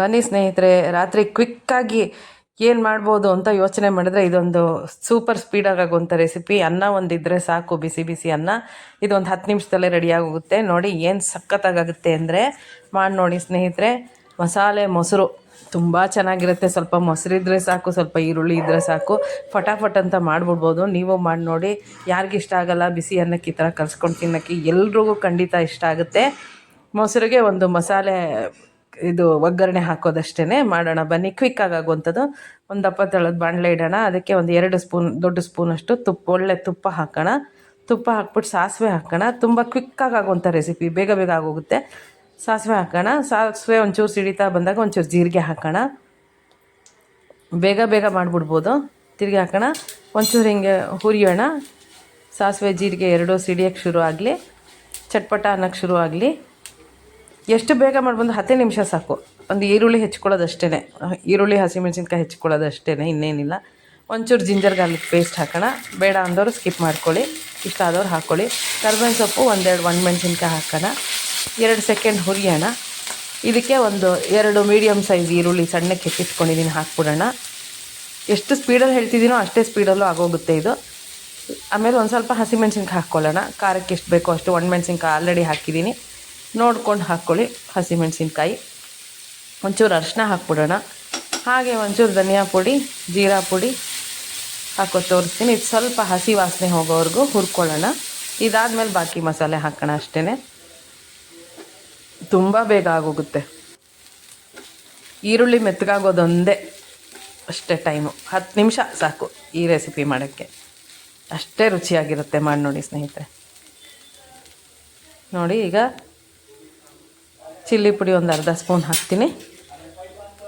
ಬನ್ನಿ ಸ್ನೇಹಿತರೆ, ರಾತ್ರಿ ಕ್ವಿಕ್ಕಾಗಿ ಏನು ಮಾಡ್ಬೋದು ಅಂತ ಯೋಚನೆ ಮಾಡಿದ್ರೆ ಇದೊಂದು ಸೂಪರ್ ಸ್ಪೀಡಾಗುವಂಥ ರೆಸಿಪಿ ಅನ್ನ ಒಂದಿದ್ರೆ ಸಾಕು, ಬಿಸಿ ಬಿಸಿ ಅನ್ನ. ಇದೊಂದು ಹತ್ತು ನಿಮಿಷದಲ್ಲೇ ರೆಡಿಯಾಗೋಗುತ್ತೆ ನೋಡಿ ಏನು ಸಖತ್ತಾಗುತ್ತೆ ಅಂದರೆ ಮಾಡಿ ನೋಡಿ ಸ್ನೇಹಿತರೆ. ಮಸಾಲೆ, ಮೊಸರು ತುಂಬ ಚೆನ್ನಾಗಿರುತ್ತೆ. ಸ್ವಲ್ಪ ಮೊಸರಿದ್ರೆ ಸಾಕು, ಸ್ವಲ್ಪ ಈರುಳ್ಳಿ ಇದ್ದರೆ ಸಾಕು. ಫಟಾಫಟ್ ಅಂತ ಮಾಡಿಬಿಡ್ಬೋದು. ನೀವು ಮಾಡಿ ನೋಡಿ. ಯಾರಿಗಿಷ್ಟ ಆಗಲ್ಲ ಬಿಸಿ ಅನ್ನಕ್ಕೆ ಈ ಥರ ಕಲ್ಸ್ಕೊಂಡು ತಿನ್ನೋಕ್ಕೆ ಎಲ್ರಿಗೂ ಖಂಡಿತ ಇಷ್ಟ ಆಗುತ್ತೆ. ಮೊಸರಿಗೆ ಒಂದು ಮಸಾಲೆ ಇದು ಒಗ್ಗರಣೆ ಹಾಕೋದಷ್ಟೇ ಮಾಡೋಣ. ಬನ್ನಿ ಕ್ವಿಕ್ ಆಗುವಂಥದ್ದು. ಒಂದು ದಪ್ಪ ತಳದ ಬಾಣಲೆ ಇಡೋಣ. ಅದಕ್ಕೆ ಒಂದು ಎರಡು ಸ್ಪೂನ್, ದೊಡ್ಡ ಸ್ಪೂನಷ್ಟು ತುಪ್ಪ, ಒಳ್ಳೆ ತುಪ್ಪ ಹಾಕೋಣ. ತುಪ್ಪ ಹಾಕ್ಬಿಟ್ಟು ಸಾಸಿವೆ ಹಾಕೋಣ. ತುಂಬ ಕ್ವಿಕ್ಕಾಗಿ ಆಗುವಂಥ ರೆಸಿಪಿ ಬೇಗ ಬೇಗ ಆಗೋಗುತ್ತೆ. ಸಾಸಿವೆ ಹಾಕೋಣ. ಸಾಸಿವೆ ಒಂಚೂರು ಸಿಡಿತಾ ಬಂದಾಗ ಒಂಚೂರು ಜೀರಿಗೆ ಹಾಕೋಣ. ಬೇಗ ಬೇಗ ಮಾಡಿಬಿಡ್ಬೋದು. ತಿರುಗಿ ಹಾಕೋಣ. ಒಂಚೂರು ಹಿಂಗೆ ಹುರಿಯೋಣ. ಸಾಸಿವೆ, ಜೀರಿಗೆ ಎರಡೂ ಸಿಡಿಯೋಕ್ಕೆ ಶುರು ಆಗಲಿ. ಚಟ್ಪಟ ಅನ್ನೋಕ್ಕೆ ಶುರು ಆಗಲಿ. ಎಷ್ಟು ಬೇಗ ಮಾಡ್ಬಂದು ಹತ್ತೇ ನಿಮಿಷ ಸಾಕು. ಒಂದು ಈರುಳ್ಳಿ ಹೆಚ್ಕೊಳ್ಳೋದಷ್ಟೇ ಈರುಳ್ಳಿ ಹಸಿಮೆಣಸಿನ್ಕಾಯಿ ಹೆಚ್ಕೊಳ್ಳೋದಷ್ಟೇ ಇನ್ನೇನಿಲ್ಲ. ಒಂಚೂರು ಜಿಂಜರ್ ಗಾರ್ಲಿಕ್ ಪೇಸ್ಟ್ ಹಾಕೋಣ. ಬೇಡ ಅಂದವರು ಸ್ಕಿಪ್ ಮಾಡ್ಕೊಳ್ಳಿ. ಇಷ್ಟ ಆದವ್ರು ಹಾಕ್ಕೊಳ್ಳಿ ಕರ್ಬೇವಿನ ಸೊಪ್ಪು ಒಂದೆರಡು ಒಣ ಮೆಣಸಿನ್ಕಾಯಿ ಹಾಕೋಣ. ಎರಡು ಸೆಕೆಂಡ್ ಹುರಿಯೋಣ. ಇದಕ್ಕೆ ಒಂದು ಎರಡು ಮೀಡಿಯಮ್ ಸೈಜ್ ಈರುಳ್ಳಿ ಸಣ್ಣಕ್ಕೆ ಹೆಚ್ಚಿಟ್ಕೊಂಡಿದ್ದೀನಿ ಹಾಕ್ಬಿಡೋಣ. ಎಷ್ಟು ಸ್ಪೀಡಲ್ಲಿ ಹೇಳ್ತಿದ್ದೀನೋ ಅಷ್ಟೇ ಸ್ಪೀಡಲ್ಲೂ ಆಗೋಗುತ್ತೆ ಇದು. ಆಮೇಲೆ ಒಂದು ಸ್ವಲ್ಪ ಹಸಿಮೆಣ್ಸಿನ್ಕಾಯಿ ಹಾಕ್ಕೊಳ್ಳೋಣ. ಖಾರಕ್ಕೆ ಎಷ್ಟು ಬೇಕೋ ಅಷ್ಟು ಒಣಮೆಣ್ಸಿನ್ಕಾಯಿ ಆಲ್ರೆಡಿ ಹಾಕಿದ್ದೀನಿ. ನೋಡ್ಕೊಂಡು ಹಾಕ್ಕೊಳ್ಳಿ ಹಸಿಮೆಣಸಿನ್ಕಾಯಿ. ಒಂಚೂರು ಅರಿಶಿನ ಹಾಕ್ಬಿಡೋಣ. ಹಾಗೆ ಒಂಚೂರು ಧನಿಯಾ ಪುಡಿ, ಜೀರಾ ಪುಡಿ ಹಾಕೋ ತೋರಿಸ್ತೀನಿ. ಇದು ಸ್ವಲ್ಪ ಹಸಿ ವಾಸನೆ ಹೋಗೋವರೆಗೂ ಹುರ್ಕೊಳ್ಳೋಣ. ಇದಾದಮೇಲೆ ಬಾಕಿ ಮಸಾಲೆ ಹಾಕೋಣ ಅಷ್ಟೇ ತುಂಬ ಬೇಗ ಆಗೋಗುತ್ತೆ. ಈರುಳ್ಳಿ ಮೆತ್ತಗಾಗೋದೊಂದೇ ಅಷ್ಟೇ ಟೈಮು. ಹತ್ತು ನಿಮಿಷ ಸಾಕು ಈ ರೆಸಿಪಿ ಮಾಡೋಕ್ಕೆ. ಅಷ್ಟೇ ರುಚಿಯಾಗಿರುತ್ತೆ ಮಾಡಿ ನೋಡಿ ಸ್ನೇಹಿತರೆ. ನೋಡಿ ಈಗ ಚಿಲ್ಲಿ ಪುಡಿ ಒಂದು ಅರ್ಧ ಸ್ಪೂನ್ ಹಾಕ್ತೀನಿ.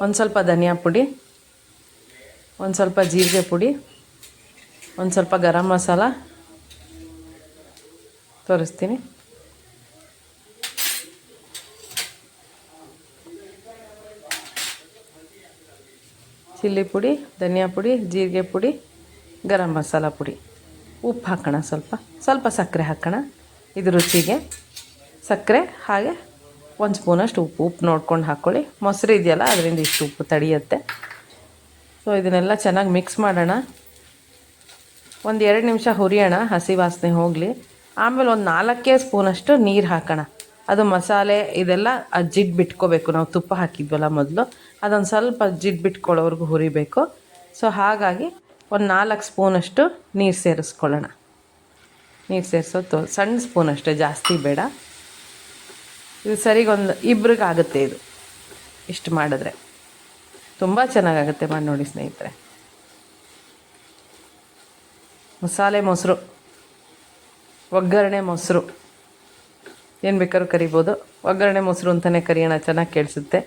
ಒಂದು ಸ್ವಲ್ಪ ಧನಿಯಾ ಪುಡಿ, ಒಂದು ಸ್ವಲ್ಪ ಜೀರಿಗೆ ಪುಡಿ, ಒಂದು ಸ್ವಲ್ಪ ಗರಂ ಮಸಾಲ ತೋರಿಸ್ತೀನಿ. ಚಿಲ್ಲಿ ಪುಡಿ, ಧನಿಯಾ ಪುಡಿ, ಜೀರಿಗೆ ಪುಡಿ, ಗರಂ ಮಸಾಲ ಪುಡಿ. ಉಪ್ಪು ಹಾಕೋಣ ಸ್ವಲ್ಪ. ಸ್ವಲ್ಪ ಸಕ್ಕರೆ ಹಾಕೋಣ. ಇದು ರುಚಿಗೆ ಸಕ್ಕರೆ ಹಾಗೆ ಒಂದು ಸ್ಪೂನಷ್ಟು ಉಪ್ಪು ಉಪ್ಪು ನೋಡ್ಕೊಂಡು ಹಾಕ್ಕೊಳ್ಳಿ ಮೊಸರು ಇದೆಯಲ್ಲ, ಅದರಿಂದ ಇಷ್ಟು ಉಪ್ಪು ತಡೆಯುತ್ತೆ. ಸೊ ಇದನ್ನೆಲ್ಲ ಚೆನ್ನಾಗಿ ಮಿಕ್ಸ್ ಮಾಡೋಣ. ಒಂದು ಎರಡು ನಿಮಿಷ ಹುರಿಯೋಣ, ಹಸಿ ವಾಸನೆ ಹೋಗಲಿ. ಆಮೇಲೆ ಒಂದು ನಾಲ್ಕೇ ಸ್ಪೂನಷ್ಟು ನೀರು ಹಾಕೋಣ. ಅದು ಮಸಾಲೆ, ಇದೆಲ್ಲ ಜಿಡ್ ಬಿಟ್ಕೋಬೇಕು. ನಾವು ತುಪ್ಪ ಹಾಕಿದ್ವಲ್ಲ ಮೊದಲು. ಅದೊಂದು ಸ್ವಲ್ಪ ಜಿಡ್ಡು ಬಿಟ್ಕೊಳ್ಳೋವರೆಗೂ ಹುರಿಬೇಕು. ಸೊ ಹಾಗಾಗಿ ಒಂದು ನಾಲ್ಕು ಸ್ಪೂನಷ್ಟು ನೀರು ಸೇರಿಸ್ಕೊಳ್ಳೋಣ. ನೀರು ಸೇರಿಸೋದು ಸಣ್ಣ ಸ್ಪೂನ್ ಅಷ್ಟೇ ಜಾಸ್ತಿ ಬೇಡ. ಇದು ಸರಿಗೊಂದು ಇಬ್ರಿಗಾಗುತ್ತೆ ಇದು. ಇಷ್ಟು ಮಾಡಿದ್ರೆ. ತುಂಬ ಚೆನ್ನಾಗಾಗುತ್ತೆ ಮಾಡಿ ನೋಡಿ ಸ್ನೇಹಿತರೆ. ಮಸಾಲೆ ಮೊಸರು. ಒಗ್ಗರಣೆ ಮೊಸರು. ಏನು ಬೇಕಾದ್ರೂ ಕರಿಬೋದು. ಒಗ್ಗರಣೆ ಮೊಸರು ಅಂತಲೇ ಕರಿಯೋಣ, ಚೆನ್ನಾಗಿ ಕೇಳಿಸುತ್ತೆ.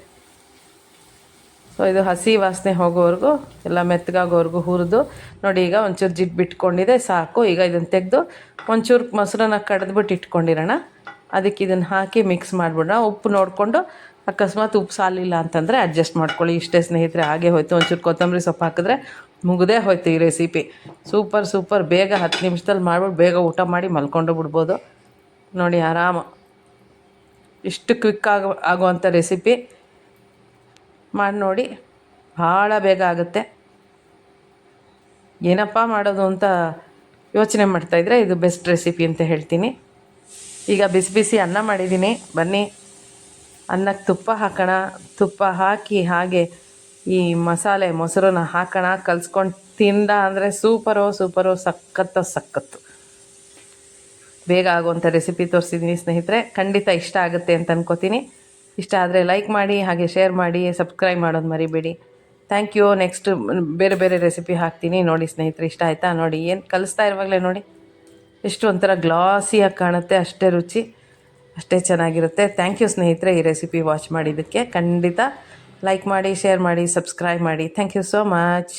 ಸೊ ಇದು ಹಸಿ ವಾಸನೆ ಹೋಗೋವರೆಗೂ, ಎಲ್ಲ ಮೆತ್ತಗಾಗೋವರೆಗೂ ಹುರಿದು, ನೋಡಿ ಈಗ ಒಂಚೂರು ಜಿಡ್ ಬಿಟ್ಕೊಂಡಿದೆ ಸಾಕು. ಈಗ ಇದನ್ನು ತೆಗೆದು ಒಂಚೂರು ಮೊಸರನ್ನ ಕಡ್ದ್ಬಿಟ್ಟು ಇಟ್ಕೊಂಡಿರೋಣ. ಅದಕ್ಕೆ ಇದನ್ನು ಹಾಕಿ ಮಿಕ್ಸ್ ಮಾಡಿಬಿಡೋಣ. ಉಪ್ಪು ನೋಡಿಕೊಂಡು ಅಕಸ್ಮಾತ್ ಉಪ್ಪು ಸಾಲಿಲ್ಲ ಅಂತಂದರೆ ಅಡ್ಜಸ್ಟ್ ಮಾಡ್ಕೊಳ್ಳಿ. ಇಷ್ಟೇ ಸ್ನೇಹಿತರೆ, ಹಾಗೆ ಹೋಯ್ತು. ಒಂಚೂರು ಕೊತ್ತಂಬರಿ ಸೊಪ್ಪು ಹಾಕಿದ್ರೆ ಮುಗದೇ ಹೋಯ್ತು ಈ ರೆಸಿಪಿ ಸೂಪರ್ ಸೂಪರ್ ಬೇಗ ಹತ್ತು ನಿಮಿಷದಲ್ಲಿ ಮಾಡ್ಬಿಟ್ಟು ಬೇಗ ಊಟ ಮಾಡಿ ಮಲ್ಕೊಂಡು ಬಿಡ್ಬೋದು. ನೋಡಿ, ಆರಾಮ. ಇಷ್ಟು ಕ್ವಿಕ್ ಆಗೋ ಆಗುವಂಥ ರೆಸಿಪಿ ಮಾಡಿ ನೋಡಿ. ಭಾಳ ಬೇಗ ಆಗುತ್ತೆ. ಏನಪ್ಪ ಮಾಡೋದು ಅಂತ ಯೋಚನೆ ಮಾಡ್ತಾಯಿದ್ರೆ ಇದು ಬೆಸ್ಟ್ ರೆಸಿಪಿ ಅಂತ ಹೇಳ್ತೀನಿ. ಈಗ ಬಿಸಿ ಬಿಸಿ ಅನ್ನ ಮಾಡಿದ್ದೀನಿ. ಬನ್ನಿ. ಅನ್ನಕ್ಕೆ ತುಪ್ಪ ಹಾಕೋಣ. ತುಪ್ಪ ಹಾಕಿ ಹಾಗೆ ಈ ಮಸಾಲೆ, ಮೊಸರನ್ನ ಹಾಕೋಣ. ಕಲ್ಸ್ಕೊಂಡು ತಿಂದ ಅಂದರೆ ಸೂಪರೋ ಸೂಪರೋ, ಸಖತ್ತು ಸಖತ್ತು. ಬೇಗ ಆಗುವಂಥ ರೆಸಿಪಿ ತೋರಿಸಿದ್ದೀನಿ ಸ್ನೇಹಿತರೆ. ಖಂಡಿತ ಇಷ್ಟ ಆಗುತ್ತೆ ಅಂತ ಅನ್ಕೋತೀನಿ. ಇಷ್ಟ ಆದರೆ ಲೈಕ್ ಮಾಡಿ, ಹಾಗೆ ಶೇರ್ ಮಾಡಿ ಸಬ್ಸ್ಕ್ರೈಬ್ ಮಾಡೋದು ಮರಿಬೇಡಿ. ಥ್ಯಾಂಕ್ ಯು ನೆಕ್ಸ್ಟ್ ಬೇರೆ ಬೇರೆ ರೆಸಿಪಿ ಹಾಕ್ತೀನಿ. ನೋಡಿ ಸ್ನೇಹಿತರೆ, ಇಷ್ಟ ಆಯಿತಾ? ನೋಡಿ, ಏನು ಕಲಿಸ್ತಾ ಇರುವಾಗಲೇ ನೋಡಿ. ಎಷ್ಟು ಒಂಥರ ಗ್ಲಾಸಿಯಾಗಿ ಕಾಣುತ್ತೆ, ಅಷ್ಟೇ ರುಚಿ, ಅಷ್ಟೇ ಚೆನ್ನಾಗಿರುತ್ತೆ. ಥ್ಯಾಂಕ್ ಯು ಸ್ನೇಹಿತರೆ ಈ ರೆಸಿಪಿ ವಾಚ್ ಮಾಡಿದ್ದಕ್ಕೆ. ಖಂಡಿತ ಲೈಕ್ ಮಾಡಿ ಶೇರ್ ಮಾಡಿ ಸಬ್ಸ್ಕ್ರೈಬ್ ಮಾಡಿ. Thank you so much